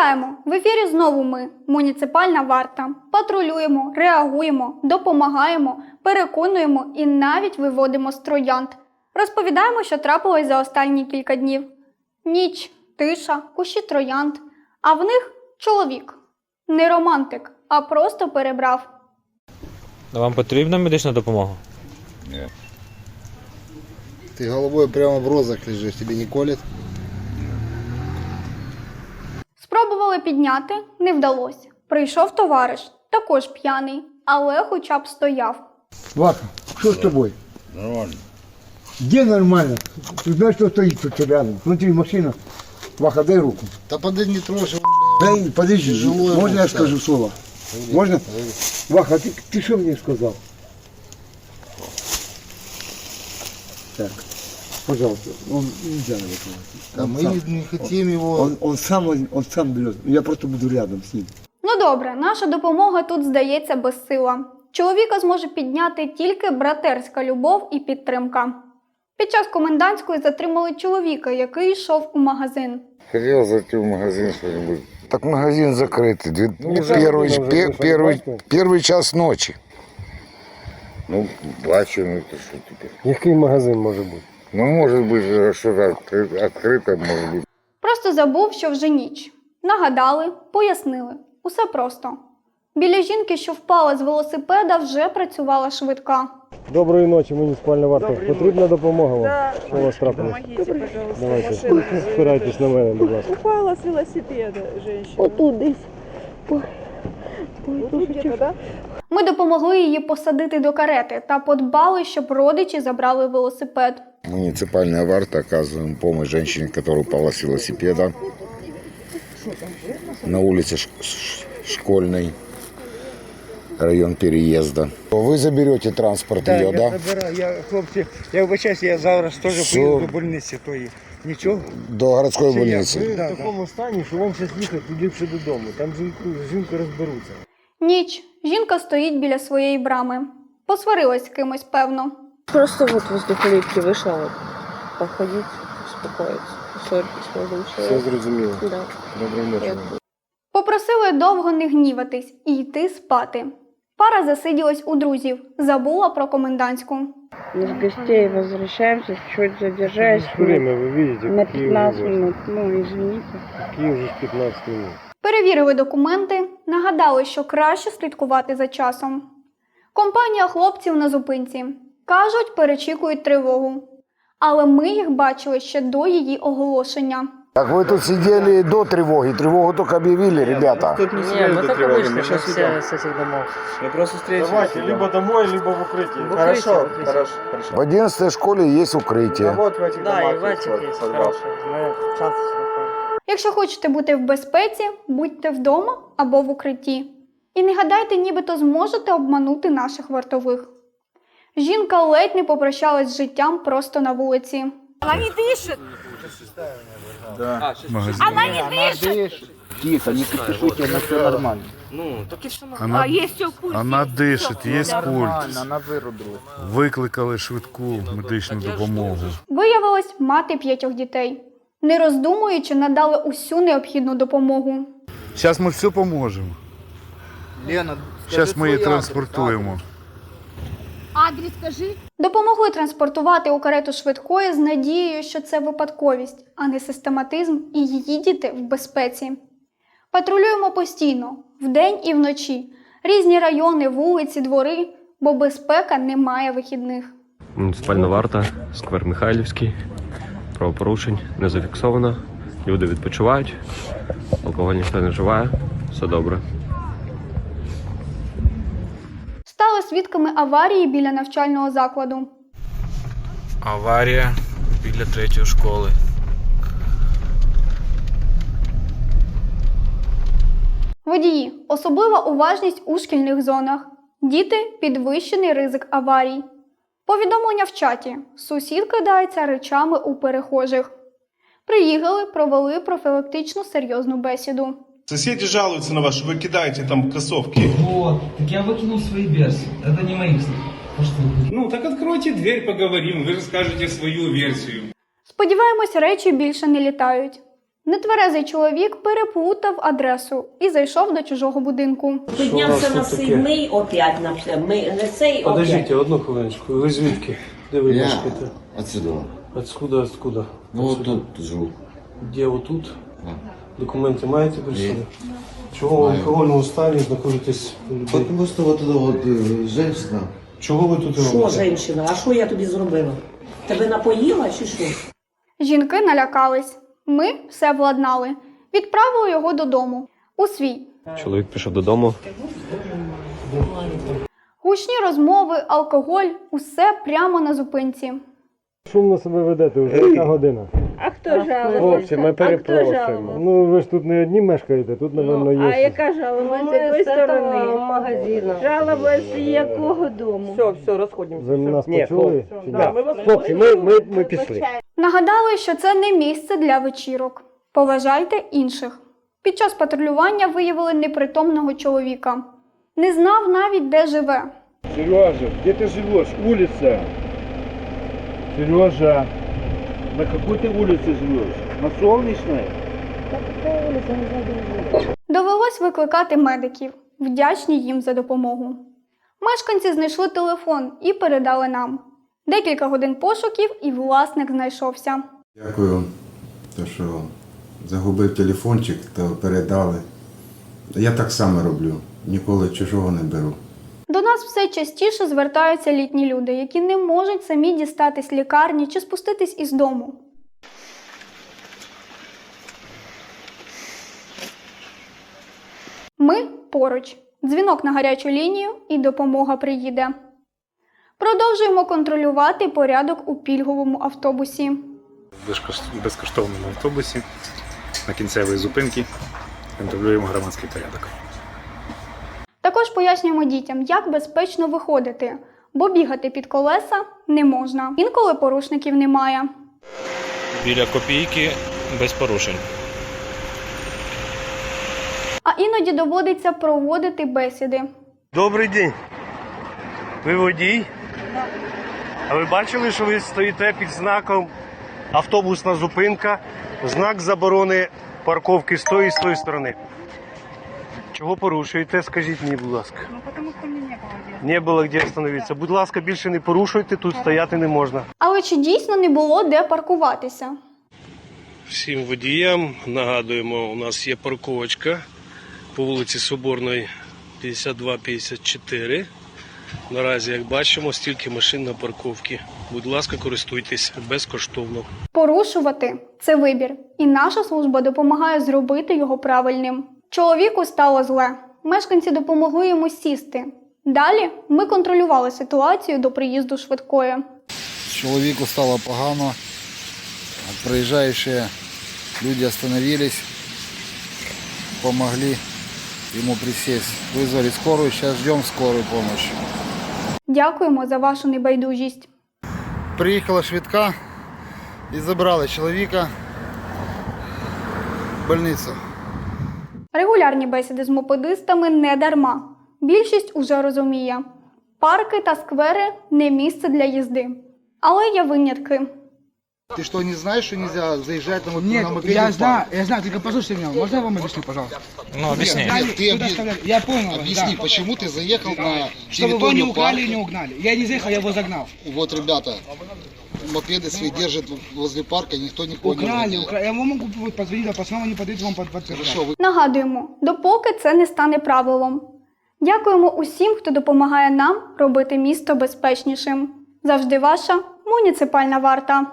Вітаємо! В ефірі знову ми, муніципальна варта. Патрулюємо, реагуємо, допомагаємо, переконуємо і навіть виводимо з троянд. Розповідаємо, що трапилось за останні кілька днів. Ніч, тиша, кущі троянд. А в них чоловік. Не романтик, а просто перебрав. Вам потрібна медична допомога? Ты головой прямо в розах лежишь, тебе не колет? підняти, не вдалося. Прийшов товариш, також п'яний, але хоча б стояв. Вака, что с тобой? Нормально. Где нормально? Ты знаешь, что стоит тут рядом? Смотри, машина. Ваха, дай руку. Да подожди, не трожь его, Дай, подожди, Тяжело ему, можно я да. скажу слово? Можно? Ваха, ты, ты что мне сказал? Так, пожалуйста, он нельзя на это. Да Он мы сам- не, не хотим его. Он, он сам, он сам берет. Я просто буду рядом с ним. Ну добре, наша допомога тут здається безсила. Чоловіка зможе підняти тільки братерська любов і підтримка. Під час комендантської затримали чоловіка, який йшов у магазин. Хотел зайти в магазин что-нибудь. Так магазин закрытый. Две- Ну, первый, уже пе- вышел, первый, бачите? первый час ночи. Ну, бачу, ну это что теперь. Який магазин може бути? Ну, может быть, э, что-то откры- открыто, может быть. Просто забув, що вже ніч. Нагадали, пояснили. Усе просто. Біля жінки, що впала з велосипеда, вже працювала швидка. Доброї ночі, муніципальна варта. Потрібна допомога вам. Да, Що у вас трапилось? помогите, пожалуйста. Давайте, Машина спирайтесь на мене, будь ласка. упала с велосипеда женщина. Отут десь. Ой, ой, Вот тут где-то, да? Ми допомогли її посадити до карети та подбали, щоб родичі забрали велосипед. Муниципальная варта оказываем помощь женщине, которая упала с велосипеда на улице Ш- Ш- Школьной, район переезда. Вы заберете транспорт Так, ее, я да? забираю. Я, хлопці, я вибачаюсь, я зараз теж Все. поїду до больниці тої. Нічого? До городской Чи як? больницы. Ви Да, в такому стані, що вам зараз їхати ліпше додому. Там жінку, жінку розберуться. Ніч. Жінка стоїть біля своєї брами. Посварилась з кимось, певно. Просто вот возле калитки вышла вот походить, успокоиться, поссориться с молодым Все человеком. зрозуміло. Да. Доброї ночі. Я вам. Попросили довго не гніватись і йти спати. Пара засиділась у друзів, забула про комендантську. Мы с гостей возвращаемся, чуть задержаясь Скільки время ви видите? на какие 15 уже- минут. Ну, извините. Какие уже 15 минут? Перевірили документи, нагадали, що краще слідкувати за часом. Компанія хлопців на зупинці. Кажуть, перечікують тривогу. Але ми їх бачили ще до її оголошення. Так вы тут сидели до тревоги. Тревогу только объявили, ребята. Не, мы только вышли со все с этих домов. Давайте, либо домой, либо в укрытие. В укрытие, в укрытие. В 11 школе есть укрытие. Да, и Ватик есть хороший. Мы часто сюда ходим. Якщо хочете бути в безпеці, будьте вдома або в укритті. І не гадайте, нібито зможете обманути наших вартових. Жінка ледь не попрощалась з життям просто на вулиці. Тихо, не кипишуйте, на все нормально. Она, вона дишить, є пульс. она. Викликали швидку медичну допомогу. Виявилась мати п'ятьох дітей. Не роздумуючи, надали усю необхідну допомогу. Зараз ми все поможемо. Лена, Зараз ми її транспортуємо. Допомогли транспортувати у карету швидкої з надією, що це випадковість, а не систематизм, і її діти в безпеці. Патрулюємо постійно, вдень і вночі, різні райони, вулиці, двори, бо безпека не має вихідних. Муніципальна варта, сквер Михайлівський. Правопорушень не зафіксовано. Люди відпочивають, алкоголь ніхто не вживає, все добре. Стали свідками аварії біля навчального закладу. Аварія біля третьої школи. Водії особлива уважність у шкільних зонах. Діти підвищений ризик аварій. Повідомлення в чаті. Сусід кидається речами у перехожих. Приїхали, провели профілактичну серйозну беседу. Соседи жалуются на вас, что вы кидаете там кроссовки. Вот, так я выкинул свои берсы. Это не моих слов. Ну, так откройте дверь, поговорим, вы же скажете свою версию. Сподіваємось, речі більше не літають. Нетверезий чоловік переплутав адресу і зайшов до чужого будинку. Піднявся на Сидний опять на все. Ми не цей Подождите, одну хвилиночку. Ви звідки? Де ви Я мешкаєте? отсюда. Откуда, откуда? Ну тут живу. Де отут? Документи маєте при собі? Чого в алкогольному стані знаходитесь у людей? Потому что вот эта вот э, женщина. Чого ви тут Що, робите? жінка, а що я тобі зробила? Тебе напоїла чи що? Жінки налякались. Ми все владнали. Відправили його додому у свій. Чоловік пішов додому. Гучні розмови, алкоголь усе прямо на зупинці. Шумно себе ведете, вже яка година? А хто? Хлопці, ми А хто перепрошуємо. Ну ви ж тут не одні мешкаєте, тут, напевно, є. А яка жалоба з якої сторони? магазину. Жалоба з якого дому? Все, все, розходимося. Ви нас почули? чи ні? Да, ми вас Хлопці, ми, ми, ми пішли. Нагадали, що це не місце для вечірок. Поважайте інших. Під час патрулювання виявили непритомного чоловіка. Не знав навіть, де живе. Сережа, где ты живешь? Улица. Сережа, на какой ты улице живешь? На Солнечной? Довелось викликати медиків, вдячні їм за допомогу. Мешканці знайшли телефон і передали нам. Декілька годин пошуків, і власник знайшовся. Дякую, то що загубив телефончик, то передали. Я так само роблю, ніколи чужого не беру. До нас все частіше звертаються літні люди, які не можуть самі дістатись лікарні чи спуститись із дому. Ми поруч. Дзвінок на гарячу лінію і допомога приїде. Продовжуємо контролювати порядок у пільговому автобусі. В безкоштовному автобусі на кінцевій зупинці контролюємо громадський порядок. Також пояснюємо дітям, як безпечно виходити, бо бігати під колеса не можна. Інколи порушників немає. Біля копійки без порушень. А іноді доводиться проводити бесіди. Добрий день. Ви водій? А ви бачили, що ви стоїте під знаком автобусна зупинка, знак заборони парковки з тої і з тої сторони. Чого порушуєте? Скажіть мені, будь ласка. Ну, тому що мені не було де. Не було де остановитися. Будь ласка, більше не порушуйте, тут стояти не можна. Але чи дійсно не було де паркуватися? Всім водіям нагадуємо, у нас є парковочка по вулиці Соборної 52-54. Наразі, як бачимо, стільки машин на парковці. Будь ласка, користуйтесь безкоштовно. Порушувати це вибір, і наша служба допомагає зробити його правильним. Чоловіку стало зле. Мешканці допомогли йому сісти. Далі ми контролювали ситуацію до приїзду швидкої. Чоловіку стало погано. Проїжджаючі люди остановились, помогли ему присесть. Вызвали скорую, сейчас ждем скорую помощь. Дякуємо за вашу небайдужість. Приїхала швидка і забрала чоловіка в больницю. Регулярні бесіди з мопедистами не дарма. Більшість уже розуміє. Парки та сквери не місце для їзди. Але є винятки. Ты что, не знаешь, что нельзя заезжать на, Нет, на мопеде я в знаю, парк? я знаю, только послушайте меня, можно я вам объясню, пожалуйста? Ну, об'ясни. Нет, ты Куда объяс- оставляли? Я понял, вас, Объясни, да. почему ты заехал на Чтобы его не территорию украли парка? и не угнали. Я не заехал, я его загнал. Вот, ребята, мопеды свои держат возле парка, никто никого не Украли, угоняет. украли. Я вам могу позвонить, а пацанам не подойти вам под, подтверждать. Хорошо, вы Нагадуємо, допоки це не стане правилом. Дякуємо усім, хто допомагає нам робити місто безпечнішим. Завжди ваша муніципальна варта.